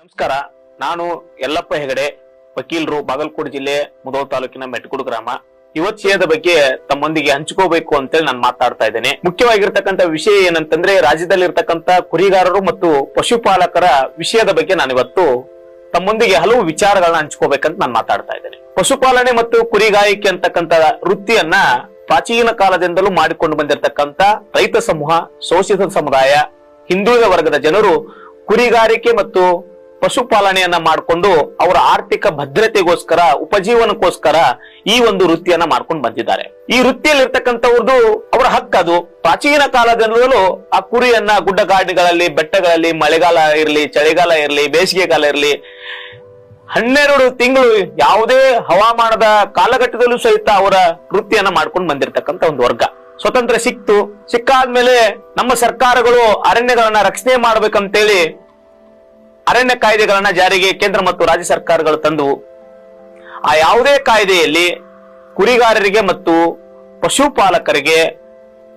ನಮಸ್ಕಾರ. ನಾನು ಯಲ್ಲಪ್ಪ ಹೆಗಡೆ, ವಕೀಲರು, ಬಾಗಲಕೋಟೆ ಜಿಲ್ಲೆ, ಮುದೋಳ ತಾಲೂಕಿನ ಮೆಟ್ಕುಡು ಗ್ರಾಮ. ಇವತ್ತಿಯದ ಬಗ್ಗೆ ತಮ್ಮೊಂದಿಗೆ ಹಂಚ್ಕೋಬೇಕು ಅಂತೇಳಿ ನಾನು ಮಾತಾಡ್ತಾ ಇದ್ದೇನೆ. ಮುಖ್ಯವಾಗಿರ್ತಕ್ಕಂಥ ವಿಷಯ ಏನಂತಂದ್ರೆ ರಾಜ್ಯದಲ್ಲಿ ಇರ್ತಕ್ಕಂಥ ಕುರಿಗಾರರು ಮತ್ತು ಪಶುಪಾಲಕರ ವಿಷಯದ ಬಗ್ಗೆ ನಾನು ಇವತ್ತು ತಮ್ಮೊಂದಿಗೆ ಹಲವು ವಿಚಾರಗಳನ್ನ ಹಂಚ್ಕೋಬೇಕಂತ ನಾನು ಮಾತಾಡ್ತಾ ಇದ್ದೇನೆ. ಪಶುಪಾಲನೆ ಮತ್ತು ಕುರಿಗಾಯಿಕೆ ಅಂತಕ್ಕಂಥ ವೃತ್ತಿಯನ್ನ ಪ್ರಾಚೀನ ಕಾಲದಿಂದಲೂ ಮಾಡಿಕೊಂಡು ಬಂದಿರತಕ್ಕಂತ ರೈತ ಸಮೂಹ, ಶೋಷಿತ ಸಮುದಾಯ, ಹಿಂದುಳಿದ ವರ್ಗದ ಜನರು ಕುರಿಗಾರಿಕೆ ಮತ್ತು ಪಶುಪಾಲನೆಯನ್ನ ಮಾಡಿಕೊಂಡು ಅವರ ಆರ್ಥಿಕ ಭದ್ರತೆಗೋಸ್ಕರ, ಉಪಜೀವನಕ್ಕೋಸ್ಕರ ಈ ಒಂದು ವೃತ್ತಿಯನ್ನ ಮಾಡ್ಕೊಂಡು ಬಂದಿದ್ದಾರೆ. ಈ ವೃತ್ತಿಯಲ್ಲಿ ಇರ್ತಕ್ಕಂಥವ್ರದ್ದು ಅವರ ಹಕ್ಕದು ಪ್ರಾಚೀನ ಕಾಲದಿಂದಲೂ ಆ ಕುರಿಯನ್ನ ಗುಡ್ಡಗಾಡಿಗಳಲ್ಲಿ, ಬೆಟ್ಟಗಳಲ್ಲಿ, ಮಳೆಗಾಲ ಇರಲಿ, ಚಳಿಗಾಲ ಇರಲಿ, ಬೇಸಿಗೆಗಾಲ ಇರಲಿ, ಹನ್ನೆರಡು ತಿಂಗಳು ಯಾವುದೇ ಹವಾಮಾನದ ಕಾಲಘಟ್ಟದಲ್ಲೂ ಸಹಿತ ಅವರ ವೃತ್ತಿಯನ್ನ ಮಾಡ್ಕೊಂಡು ಬಂದಿರತಕ್ಕಂತ ಒಂದು ವರ್ಗ. ಸ್ವತಂತ್ರ ಸಿಕ್ತು. ಸಿಕ್ಕಾದ್ಮೇಲೆ ನಮ್ಮ ಸರ್ಕಾರಗಳು ಅರಣ್ಯಗಳನ್ನ ರಕ್ಷಣೆ ಮಾಡ್ಬೇಕಂತೇಳಿ ಅರಣ್ಯ ಕಾಯ್ದೆಗಳನ್ನ ಜಾರಿಗೆ ಕೇಂದ್ರ ಮತ್ತು ರಾಜ್ಯ ಸರ್ಕಾರಗಳು ತಂದವು ಆ ಯಾವುದೇ ಕಾಯ್ದೆಯಲ್ಲಿ ಕುರಿಗಾರರಿಗೆ ಮತ್ತು ಪಶುಪಾಲಕರಿಗೆ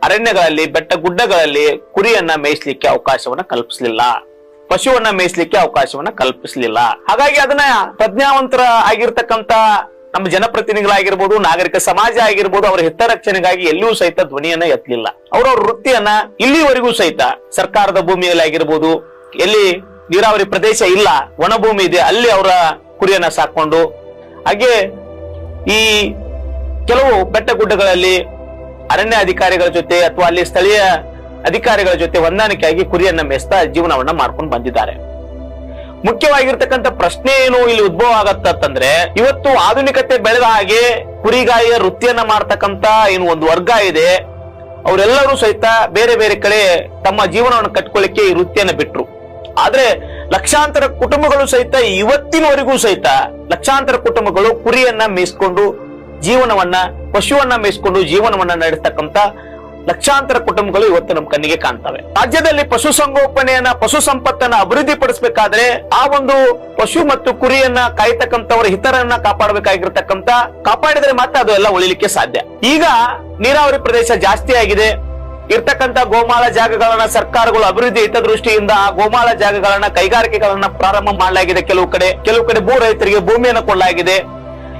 ಅರಣ್ಯಗಳಲ್ಲಿ ಬೆಟ್ಟ ಗುಡ್ಡಗಳಲ್ಲಿ ಕುರಿಯನ್ನ ಮೇಯಿಸ್ಲಿಕ್ಕೆ ಅವಕಾಶವನ್ನ ಕಲ್ಪಿಸಲಿಲ್ಲ. ಪಶುವನ್ನ ಮೇಯಿಸಲಿಕ್ಕೆ ಅವಕಾಶವನ್ನ ಕಲ್ಪಿಸಲಿಲ್ಲ. ಹಾಗಾಗಿ ಅದನ್ನ ಪ್ರಜ್ಞಾವಂತರ ಆಗಿರ್ತಕ್ಕಂತ ನಮ್ಮ ಜನಪ್ರತಿನಿಧಿಗಳಾಗಿರ್ಬೋದು, ನಾಗರಿಕ ಸಮಾಜ ಆಗಿರ್ಬೋದು, ಅವರ ಹಿತರಕ್ಷಣೆಗಾಗಿ ಎಲ್ಲಿಯೂ ಸಹಿತ ಧ್ವನಿಯನ್ನ ಎತ್ತಲಿಲ್ಲ. ಅವರವ್ರ ವೃತ್ತಿಯನ್ನ ಇಲ್ಲಿವರೆಗೂ ಸಹಿತ ಸರ್ಕಾರದ ಭೂಮಿಯಲ್ಲಿ ಆಗಿರ್ಬೋದು ಎಲ್ಲಿ ನೀರಾವರಿ ಪ್ರದೇಶ ಇಲ್ಲ ಒಣಭೂಮಿ ಇದೆ, ಅಲ್ಲಿ ಅವರ ಕುರಿಯನ್ನ ಸಾಕೊಂಡು ಹಾಗೆ ಈ ಕೆಲವು ಬೆಟ್ಟ ಗುಡ್ಡಗಳಲ್ಲಿ ಅರಣ್ಯ ಅಧಿಕಾರಿಗಳ ಜೊತೆ ಅಥವಾ ಅಲ್ಲಿ ಸ್ಥಳೀಯ ಅಧಿಕಾರಿಗಳ ಜೊತೆ ಹೊಂದಾಣಿಕೆಯಾಗಿ ಕುರಿಯನ್ನ ಮೇಯಿಸ್ತಾ ಜೀವನವನ್ನ ಮಾಡ್ಕೊಂಡು ಬಂದಿದ್ದಾರೆ. ಮುಖ್ಯವಾಗಿರ್ತಕ್ಕಂಥ ಪ್ರಶ್ನೆ ಏನು ಇಲ್ಲಿ ಉದ್ಭವ ಆಗತ್ತಂದ್ರೆ ಇವತ್ತು ಆಧುನಿಕತೆ ಬೆಳೆದ ಹಾಗೆ ಕುರಿಗಾಯಿಯ ವೃತ್ತಿಯನ್ನ ಮಾಡ್ತಕ್ಕಂತ ಏನು ಒಂದು ವರ್ಗ ಇದೆ, ಅವರೆಲ್ಲರೂ ಸಹಿತ ಬೇರೆ ಬೇರೆ ಕಡೆ ತಮ್ಮ ಜೀವನವನ್ನು ಕಟ್ಕೊಳ್ಳಿಕ್ಕೆ ಈ ವೃತ್ತಿಯನ್ನ ಬಿಟ್ರು. ಆದ್ರೆ ಲಕ್ಷಾಂತರ ಕುಟುಂಬಗಳು ಸಹಿತ ಇವತ್ತಿನವರೆಗೂ ಸಹಿತ ಲಕ್ಷಾಂತರ ಕುಟುಂಬಗಳು ಕುರಿಯನ್ನ ಮೇಯಿಸ್ಕೊಂಡು ಜೀವನವನ್ನ, ಪಶುವನ್ನ ಮೇಯಿಸ್ಕೊಂಡು ಜೀವನವನ್ನ ನಡೆಸ್ತಕ್ಕಂತ ಲಕ್ಷಾಂತರ ಕುಟುಂಬಗಳು ಇವತ್ತು ನಮ್ಮ ಕಣ್ಣಿಗೆ ಕಾಣ್ತವೆ. ರಾಜ್ಯದಲ್ಲಿ ಪಶು ಸಂಗೋಪನೆಯನ್ನ, ಪಶು ಸಂಪತ್ತನ್ನ ಅಭಿವೃದ್ಧಿ ಪಡಿಸಬೇಕಾದ್ರೆ ಆ ಒಂದು ಪಶು ಮತ್ತು ಕುರಿಯನ್ನ ಕಾಯ್ತಕ್ಕಂಥವರ ಹಿತರನ್ನ ಕಾಪಾಡಬೇಕಾಗಿರ್ತಕ್ಕಂತ, ಕಾಪಾಡಿದ್ರೆ ಮಾತ್ರ ಅದು ಎಲ್ಲ ಉಳಿಲಿಕ್ಕೆ ಸಾಧ್ಯ. ಈಗ ನೀರಾವರಿ ಪ್ರದೇಶ ಜಾಸ್ತಿ ಆಗಿದೆ. ಇರ್ತಕ್ಕಂತ ಗೋಮಾಳ ಜಾಗಗಳನ್ನ ಸರ್ಕಾರಗಳು ಅಭಿವೃದ್ಧಿ ಹಿತದೃಷ್ಟಿಯಿಂದ ಆ ಗೋಮಾಳ ಜಾಗಗಳನ್ನ ಕೈಗಾರಿಕೆಗಳನ್ನ ಪ್ರಾರಂಭ ಮಾಡಲಾಗಿದೆ ಕೆಲವು ಕಡೆ. ಕೆಲವು ಕಡೆ ಭೂ ರೈತರಿಗೆ ಭೂಮಿಯನ್ನು ಕೊಡಲಾಗಿದೆ.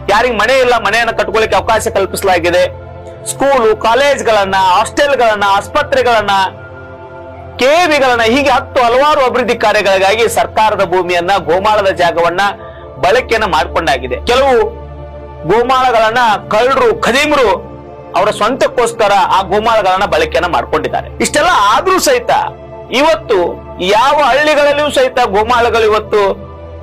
ಯಾರಿಗೆ ಮನೆ ಇಲ್ಲ, ಮನೆಯನ್ನು ಕಟ್ಕೊಳ್ಳಿಕ್ಕೆ ಅವಕಾಶ ಕಲ್ಪಿಸಲಾಗಿದೆ. ಸ್ಕೂಲು, ಕಾಲೇಜ್ಗಳನ್ನ, ಹಾಸ್ಟೆಲ್ಗಳನ್ನ, ಆಸ್ಪತ್ರೆಗಳನ್ನ, ಕೆವಿಗಳನ್ನ ಹೀಗೆ ಹತ್ತು ಹಲವಾರು ಅಭಿವೃದ್ಧಿ ಕಾರ್ಯಗಳಿಗಾಗಿ ಸರ್ಕಾರದ ಭೂಮಿಯನ್ನ, ಗೋಮಾಳದ ಜಾಗವನ್ನ ಬಳಕೆಯನ್ನ ಮಾಡಿಕೊಂಡಾಗಿದೆ. ಕೆಲವು ಗೋಮಾಳಗಳನ್ನ ಕಳ್ಳರು, ಖದೀಮರು ಅವರ ಸ್ವಂತಕ್ಕೋಸ್ಕರ ಆ ಗೋಮಾಳಗಳನ್ನ ಬಳಕೆಯನ್ನ ಮಾಡ್ಕೊಂಡಿದ್ದಾರೆ. ಇಷ್ಟೆಲ್ಲ ಆದ್ರೂ ಸಹಿತ ಇವತ್ತು ಯಾವ ಹಳ್ಳಿಗಳಲ್ಲಿಯೂ ಸಹಿತ ಗೋಮಾಳಗಳು ಇವತ್ತು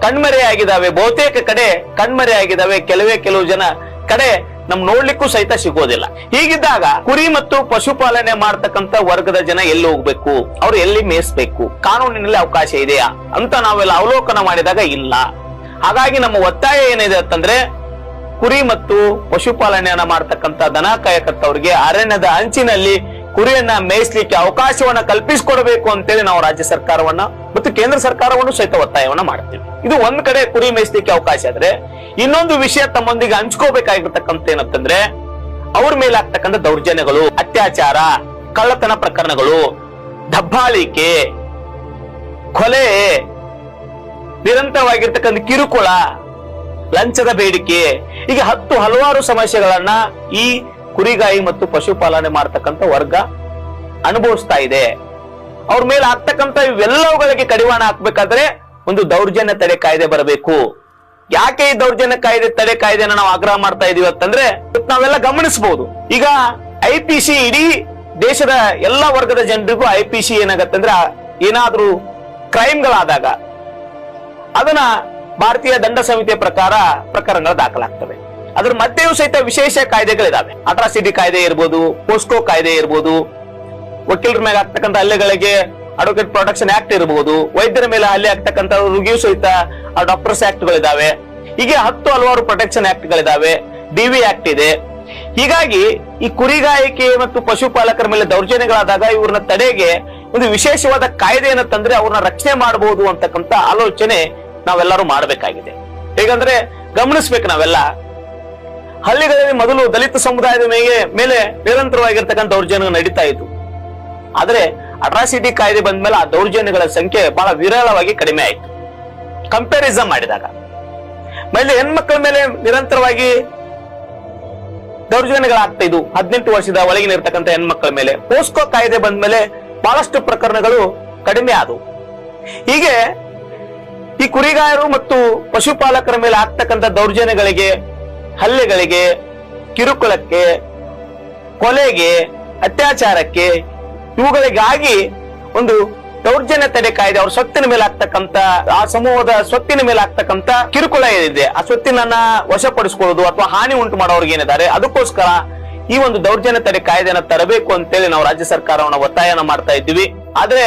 ಕಣ್ಮರೆಯಾಗಿದ್ದಾವೆ. ಬಹುತೇಕ ಕಡೆ ಕಣ್ಮರೆಯಾಗಿದ್ದಾವೆ. ಕೆಲವೇ ಕೆಲವು ಜನ ಕಡೆ ನಮ್ ನೋಡ್ಲಿಕ್ಕೂ ಸಹಿತ ಸಿಗೋದಿಲ್ಲ. ಹೀಗಿದ್ದಾಗ ಕುರಿ ಮತ್ತು ಪಶುಪಾಲನೆ ಮಾಡ್ತಕ್ಕಂತ ವರ್ಗದ ಜನ ಎಲ್ಲಿ ಹೋಗ್ಬೇಕು? ಅವ್ರು ಎಲ್ಲಿ ಮೇಯಿಸ್ಬೇಕು? ಕಾನೂನಿನಲ್ಲಿ ಅವಕಾಶ ಇದೆಯಾ? ಅಂತ ನಾವೆಲ್ಲ ಅವಲೋಕನ ಮಾಡಿದಾಗ ಇಲ್ಲ. ಹಾಗಾಗಿ ನಮ್ಮ ಒತ್ತಾಯ ಏನಿದೆ ಅಂತಂದ್ರೆ ಕುರಿ ಮತ್ತು ಪಶುಪಾಲನೆಯನ್ನ ಮಾಡ್ತಕ್ಕಂತ ದನ ಕಾಯಕತ್ತವರಿಗೆ ಅರಣ್ಯದ ಅಂಚಿನಲ್ಲಿ ಕುರಿಯನ್ನ ಮೇಯಿಸ್ಲಿಕ್ಕೆ ಅವಕಾಶವನ್ನ ಕಲ್ಪಿಸಿಕೊಡಬೇಕು ಅಂತೇಳಿ ನಾವು ರಾಜ್ಯ ಸರ್ಕಾರವನ್ನ ಮತ್ತು ಕೇಂದ್ರ ಸರ್ಕಾರವನ್ನು ಸಹಿತ ಒತ್ತಾಯವನ್ನ ಮಾಡ್ತೀವಿ. ಇದು ಒಂದ್ ಕಡೆ ಕುರಿ ಮೇಯಿಸ್ಲಿಕ್ಕೆ ಅವಕಾಶ ಆದ್ರೆ ಇನ್ನೊಂದು ವಿಷಯ ತಮ್ಮೊಂದಿಗೆ ಹಂಚ್ಕೋಬೇಕಾಗಿರ್ತಕ್ಕಂಥ ಏನಂತಂದ್ರೆ ಅವ್ರ ಮೇಲೆ ಆಗ್ತಕ್ಕಂಥ ದೌರ್ಜನ್ಯಗಳು, ಅತ್ಯಾಚಾರ, ಕಳ್ಳತನ ಪ್ರಕರಣಗಳು, ದಬ್ಬಾಳಿಕೆ, ಕೊಲೆ, ನಿರಂತರವಾಗಿರ್ತಕ್ಕಂಥ ಕಿರುಕುಳ ಲಂಚದ ಬೇಡಿಕೆ. ಹೀಗೆ ಹತ್ತು ಹಲವಾರು ಸಮಸ್ಯೆಗಳನ್ನ ಈ ಕುರಿಗಾಯಿ ಮತ್ತು ಪಶುಪಾಲನೆ ಮಾಡ್ತಕ್ಕಂಥ ವರ್ಗ ಅನುಭವಿಸ್ತಾ ಇದೆ. ಅವ್ರ ಮೇಲೆ ಆಗ್ತಕ್ಕಂಥ ಇವೆಲ್ಲವುಗಳಿಗೆ ಕಡಿವಾಣ ಹಾಕ್ಬೇಕಾದ್ರೆ ಒಂದು ದೌರ್ಜನ್ಯ ತಡೆ ಕಾಯ್ದೆ ಬರಬೇಕು. ಯಾಕೆ ಈ ದೌರ್ಜನ್ಯ ಕಾಯ್ದೆ ತಡೆ ಕಾಯ್ದೆನ ನಾವು ಆಗ್ರಹ ಮಾಡ್ತಾ ಇದೀವಿ ಅಂತಂದ್ರೆ ನಾವೆಲ್ಲ ಗಮನಿಸಬಹುದು ಈಗ ಐ ಪಿ ಸಿ ಇಡೀ ದೇಶದ ಎಲ್ಲಾ ವರ್ಗದ ಜನರಿಗೂ ಐ ಪಿ ಸಿ ಏನಾಗತ್ತಂದ್ರೆ ಏನಾದ್ರೂ ಕ್ರೈಮ್ಗಳಾದಾಗ ಅದನ್ನ ಭಾರತೀಯ ದಂಡ ಸಂಹಿತೆ ಪ್ರಕಾರ ಪ್ರಕರಣಗಳು ದಾಖಲಾಗ್ತವೆ. ಅದ್ರ ಮಧ್ಯೆಯೂ ಸಹಿತ ವಿಶೇಷ ಕಾಯ್ದೆಗಳಿದಾವೆ. ಅಟ್ರಾಸಿಟಿ ಕಾಯ್ದೆ ಇರ್ಬೋದು ಪೋಸ್ಕೋ ಕಾಯ್ದೆ ಇರ್ಬೋದು, ವಕೀಲರ ಮೇಲೆ ಆಗ್ತಕ್ಕಂಥ ಹಲ್ಲೆಗಳಿಗೆ ಅಡ್ವೊಕೇಟ್ ಪ್ರೊಟೆಕ್ಷನ್ ಆಕ್ಟ್ ಇರಬಹುದು ವೈದ್ಯರ ಮೇಲೆ ಹಲ್ಲೆ ಆಗ್ತಕ್ಕಂಥ ರುಗಿಯೂ ಸಹಿತ ಡಾಕ್ಟರ್ಸ್ ಆಕ್ಟ್ ಗಳಿದಾವೆ. ಹೀಗೆ ಹತ್ತು ಹಲವಾರು ಪ್ರೊಟೆಕ್ಷನ್ ಆಕ್ಟ್ ಗಳಿದಾವೆ. ಡಿವಿ ಆಕ್ಟ್ ಇದೆ. ಹೀಗಾಗಿ ಈ ಕುರಿಗಾಯಿಕೆ ಮತ್ತು ಪಶುಪಾಲಕರ ಮೇಲೆ ದೌರ್ಜನ್ಯಗಳಾದಾಗ ಇವ್ರನ್ನ ತಡೆಗೆ ಒಂದು ವಿಶೇಷವಾದ ಕಾಯ್ದೆಯನ್ನು ತಂದ್ರೆ ಅವ್ರನ್ನ ರಕ್ಷಣೆ ಮಾಡಬಹುದು ಅಂತಕ್ಕಂಥ ಆಲೋಚನೆ ನಾವೆಲ್ಲರೂ ಮಾಡಬೇಕಾಗಿದೆ. ಹೇಗಂದ್ರೆ ಗಮನಿಸ್ಬೇಕು ನಾವೆಲ್ಲ. ಹಳ್ಳಿಗಳಲ್ಲಿ ಮೊದಲು ದಲಿತ ಸಮುದಾಯದ ಮೇಲೆ ಮೇಲೆ ನಿರಂತರವಾಗಿರ್ತಕ್ಕಂಥ ದೌರ್ಜನ್ಯ ನಡೀತಾ ಇತ್ತು ಆದ್ರೆ ಅಟ್ರಾಸಿಟಿ ಕಾಯ್ದೆ ಬಂದ ಮೇಲೆ ಆ ದೌರ್ಜನ್ಯಗಳ ಸಂಖ್ಯೆ ಬಹಳ ವಿರಳವಾಗಿ ಕಡಿಮೆ ಆಯಿತು. ಕಂಪ್ಯಾರಿಸನ್ ಮಾಡಿದಾಗ. ಮೇಲೆ ಹೆಣ್ಮಕ್ಳ ಮೇಲೆ ನಿರಂತರವಾಗಿ ದೌರ್ಜನ್ಯಗಳಾಗ್ತಾ ಇದ್ವು. ಹದಿನೆಂಟು ವರ್ಷದ ಒಳಗಿನ ಇರ್ತಕ್ಕಂಥ ಹೆಣ್ಮಕ್ಳ ಮೇಲೆ. ಪೋಸ್ಕೋ ಕಾಯ್ದೆ ಬಂದ ಮೇಲೆ ಬಹಳಷ್ಟು ಪ್ರಕರಣಗಳು ಕಡಿಮೆ ಆದವು. ಹೀಗೆ ಈ ಕುರಿಗಾಯರು ಮತ್ತು ಪಶುಪಾಲಕರ ಮೇಲೆ ಆಗ್ತಕ್ಕಂಥ ದೌರ್ಜನ್ಯಗಳಿಗೆ, ಹಲ್ಲೆಗಳಿಗೆ, ಕಿರುಕುಳಕ್ಕೆ, ಕೊಲೆಗೆ, ಅತ್ಯಾಚಾರಕ್ಕೆ ಇವುಗಳಿಗಾಗಿ ಒಂದು ದೌರ್ಜನ್ಯ ತಡೆ ಕಾಯ್ದೆ, ಅವ್ರ ಸ್ವತ್ತಿನ ಮೇಲೆ ಆಗ್ತಕ್ಕಂತ ಆ ಸಮೂಹದ ಸ್ವತ್ತಿನ ಮೇಲೆ ಆಗ್ತಕ್ಕಂತ ಕಿರುಕುಳ ಏನಿದೆ, ಆ ಸ್ವತ್ತಿನನ್ನ ವಶಪಡಿಸಿಕೊಳ್ಳೋದು ಅಥವಾ ಹಾನಿ ಉಂಟು ಮಾಡೋರ್ಗೆ ಏನಿದ್ದಾರೆ, ಅದಕ್ಕೋಸ್ಕರ ಈ ಒಂದು ದೌರ್ಜನ್ಯ ತಡೆ ಕಾಯ್ದೆನ ತರಬೇಕು ಅಂತೇಳಿ ನಾವು ರಾಜ್ಯ ಸರ್ಕಾರವನ್ನ ಒತ್ತಾಯನ ಮಾಡ್ತಾ ಇದ್ದೀವಿ. ಆದ್ರೆ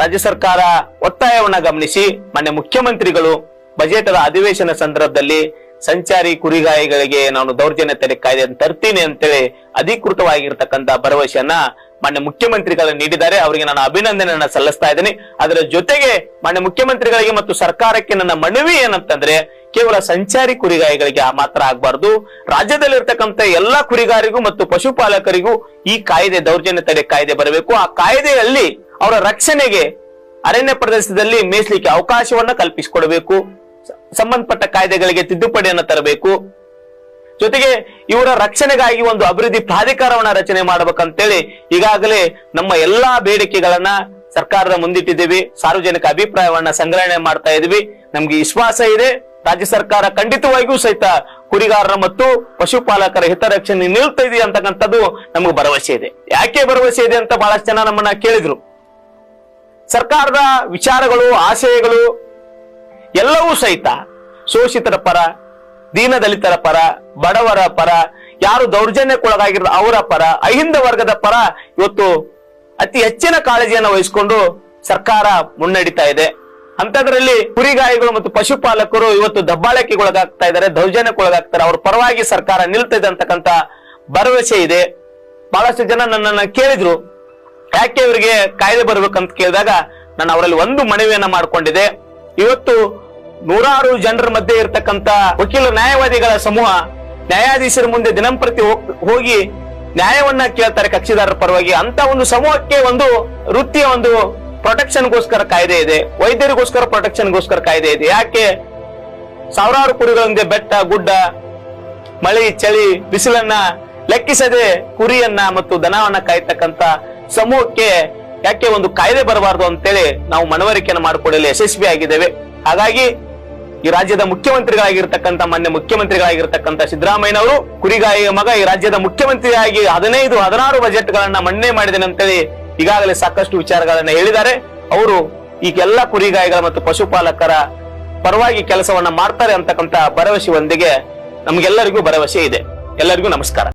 ರಾಜ್ಯ ಸರ್ಕಾರ ಒತ್ತಾಯವನ್ನ ಗಮನಿಸಿ ಮಾನ್ಯ ಮುಖ್ಯಮಂತ್ರಿಗಳು ಬಜೆಟ್ ಅಧಿವೇಶನ ಸಂದರ್ಭದಲ್ಲಿ ಸಂಚಾರಿ ಕುರಿಗಾಯಿಗಳಿಗೆ ನಾನು ದೌರ್ಜನ್ಯ ತಡೆ ಕಾಯ್ದೆ ತರ್ತೀನಿ ಅಂತೇಳಿ ಅಧಿಕೃತವಾಗಿರ್ತಕ್ಕಂಥ ಭರವಸೆಯನ್ನ ಮಾನ್ಯ ಮುಖ್ಯಮಂತ್ರಿಗಳು ನೀಡಿದ್ದಾರೆ. ಅವರಿಗೆ ನಾನು ಅಭಿನಂದನೆಯನ್ನ ಸಲ್ಲಿಸ್ತಾ ಇದ್ದೀನಿ. ಅದರ ಜೊತೆಗೆ ಮಾನ್ಯ ಮುಖ್ಯಮಂತ್ರಿಗಳಿಗೆ ಮತ್ತು ಸರ್ಕಾರಕ್ಕೆ ನನ್ನ ಮನವಿ ಏನಂತಂದ್ರೆ ಕೇವಲ ಸಂಚಾರಿ ಕುರಿಗಾಯಿಗಳಿಗೆ ಆ ಮಾತ್ರ ಆಗಬಾರ್ದು. ರಾಜ್ಯದಲ್ಲಿರ್ತಕ್ಕಂಥ ಎಲ್ಲಾ ಕುರಿಗಾರಿಗೂ ಮತ್ತು ಪಶುಪಾಲಕರಿಗೂ ಈ ಕಾಯ್ದೆ ದೌರ್ಜನ್ಯ ತಡೆ ಕಾಯ್ದೆ ಬರಬೇಕು. ಆ ಕಾಯ್ದೆಯಲ್ಲಿ ಅವರ ರಕ್ಷಣೆಗೆ ಅರಣ್ಯ ಪ್ರದೇಶದಲ್ಲಿ ಮೇಯಿಸಲಿಕ್ಕೆ ಅವಕಾಶವನ್ನ ಕಲ್ಪಿಸಿಕೊಡಬೇಕು. ಸಂಬಂಧಪಟ್ಟ ಕಾಯ್ದೆಗಳಿಗೆ ತಿದ್ದುಪಡಿಯನ್ನು ತರಬೇಕು. ಜೊತೆಗೆ ಇವರ ರಕ್ಷಣೆಗಾಗಿ ಒಂದು ಅಭಿವೃದ್ಧಿ ಪ್ರಾಧಿಕಾರವನ್ನ ರಚನೆ ಮಾಡಬೇಕಂತೇಳಿ ಈಗಾಗಲೇ ನಮ್ಮ ಎಲ್ಲಾ ಬೇಡಿಕೆಗಳನ್ನ ಸರ್ಕಾರದ ಮುಂದಿಟ್ಟಿದ್ದೀವಿ. ಸಾರ್ವಜನಿಕ ಅಭಿಪ್ರಾಯವನ್ನ ಸಂಗ್ರಹಣೆ ಮಾಡ್ತಾ ಇದೀವಿ ನಮ್ಗೆ ವಿಶ್ವಾಸ ಇದೆ. ರಾಜ್ಯ ಸರ್ಕಾರ ಖಂಡಿತವಾಗಿಯೂ ಸಹಿತ ಕುರಿಗಾರರ ಮತ್ತು ಪಶುಪಾಲಕರ ಹಿತರಕ್ಷಣೆ ನಿಲ್ತಾ ಇದೆ ಅಂತಕ್ಕಂಥದ್ದು ನಮ್ಗೆ ಭರವಸೆ ಇದೆ. ಯಾಕೆ ಭರವಸೆ ಇದೆ ಅಂತ ಬಹಳಷ್ಟು ಜನ ನಮ್ಮನ್ನ ಕೇಳಿದ್ರು. ಸರ್ಕಾರದ ವಿಚಾರಗಳು, ಆಶಯಗಳು ಎಲ್ಲವೂ ಸಹಿತ ಶೋಷಿತರ ಪರ ದೀನದಲಿತರ ಪರ, ಬಡವರ ಪರ, ಯಾರು ದೌರ್ಜನ್ಯಕ್ಕೊಳಗಾಗಿರೋ ಅವರ ಪರ, ಅಹಿಂದ ವರ್ಗದ ಪರ ಇವತ್ತು ಅತಿ ಹೆಚ್ಚಿನ ಕಾಳಜಿಯನ್ನು ವಹಿಸಿಕೊಂಡು ಸರ್ಕಾರ ಮುನ್ನಡೀತಾ ಇದೆ. ಅಂತದ್ರಲ್ಲಿ ಕುರಿಗಾಯಿಗಳು ಮತ್ತು ಪಶುಪಾಲಕರು ಇವತ್ತು ದಬ್ಬಾಳಿಕೆಗೊಳಗಾಗ್ತಾ ಇದ್ದಾರೆ, ದೌರ್ಜನ್ಯಕ್ಕೊಳಗಾಗ್ತಾರೆ. ಅವ್ರ ಪರವಾಗಿ ಸರ್ಕಾರ ನಿಲ್ತಿದೆ ಅಂತಕ್ಕಂತ ಭರವಸೆ ಇದೆ. ಬಹಳಷ್ಟು ಜನ ನನ್ನನ್ನ ಕೇಳಿದ್ರು. ಯಾಕೆ ಇವರಿಗೆ ಕಾಯ್ದೆ ಬರ್ಬೇಕಂತ ಕೇಳಿದಾಗ ನಾನು ಅವರಲ್ಲಿ ಒಂದು ಮನವಿಯನ್ನ ಮಾಡಿಕೊಂಡಿದೆ ಇವತ್ತು ನೂರಾರು ಜನರ ಮಧ್ಯೆ ಇರತಕ್ಕಂತ ವಕೀಲ ನ್ಯಾಯವಾದಿಗಳ ಸಮೂಹ ನ್ಯಾಯಾಧೀಶರ ಮುಂದೆ ದಿನಂಪ್ರತಿ ಹೋಗ್- ನ್ಯಾಯವನ್ನ ಕೇಳ್ತಾರೆ ಕಕ್ಷಿದಾರರ ಪರವಾಗಿ. ಅಂತ ಒಂದು ಸಮೂಹಕ್ಕೆ ಒಂದು ವೃತ್ತಿಯ ಒಂದು ಪ್ರೊಟೆಕ್ಷನ್ಗೋಸ್ಕರ ಕಾಯ್ದೆ ಇದೆ. ವೈದ್ಯರಿಗೋಸ್ಕರ ಪ್ರೊಟೆಕ್ಷನ್ಗೋಸ್ಕರ ಕಾಯ್ದೆ ಇದೆ. ಯಾಕೆ? ಸಾವಿರಾರು ಕುರಿಗಳೊಂದಿಗೆ ಬೆಟ್ಟ, ಗುಡ್ಡ, ಮಳೆ, ಚಳಿ, ಬಿಸಿಲನ್ನ ಲೆಕ್ಕಿಸದೆ ಕುರಿಯನ್ನ ಮತ್ತು ದನವನ್ನ ಕಾಯ್ತಕ್ಕಂತ ಸಮೂಹಕ್ಕೆ ಯಾಕೆ ಒಂದು ಕಾಯ್ದೆ ಬರಬಾರದು ಅಂತೇಳಿ ನಾವು ಮನವರಿಕೆಯನ್ನು ಮಾಡಿಕೊಡಲು ಯಶಸ್ವಿ ಆಗಿದ್ದೇವೆ ಹಾಗಾಗಿ ಈ ರಾಜ್ಯದ ಮುಖ್ಯಮಂತ್ರಿಗಳಾಗಿರ್ತಕ್ಕಂಥ ಮಾನ್ಯ ಮುಖ್ಯಮಂತ್ರಿಗಳಾಗಿರ್ತಕ್ಕಂಥ ಸಿದ್ದರಾಮಯ್ಯನವರು ಕುರಿಗಾಯಿಯ ಮಗ ಈ ರಾಜ್ಯದ ಮುಖ್ಯಮಂತ್ರಿಯಾಗಿ ಹದಿನೈದು, ಹದಿನಾರು ಬಜೆಟ್ ಗಳನ್ನ ಮನ್ನಣೆ ಮಾಡಿದ್ದೇನೆ ಅಂತೇಳಿ ಈಗಾಗಲೇ ಸಾಕಷ್ಟು ವಿಚಾರಗಳನ್ನ ಹೇಳಿದ್ದಾರೆ. ಅವರು ಈಗೆಲ್ಲ ಕುರಿಗಾಯಿಗಳ ಮತ್ತು ಪಶುಪಾಲಕರ ಪರವಾಗಿ ಕೆಲಸವನ್ನ ಮಾಡ್ತಾರೆ ಅಂತಕ್ಕಂಥ ಭರವಸೆಯೊಂದಿಗೆ ನಮಗೆಲ್ಲರಿಗೂ ಭರವಸೆ ಇದೆ. ಎಲ್ಲರಿಗೂ ನಮಸ್ಕಾರ.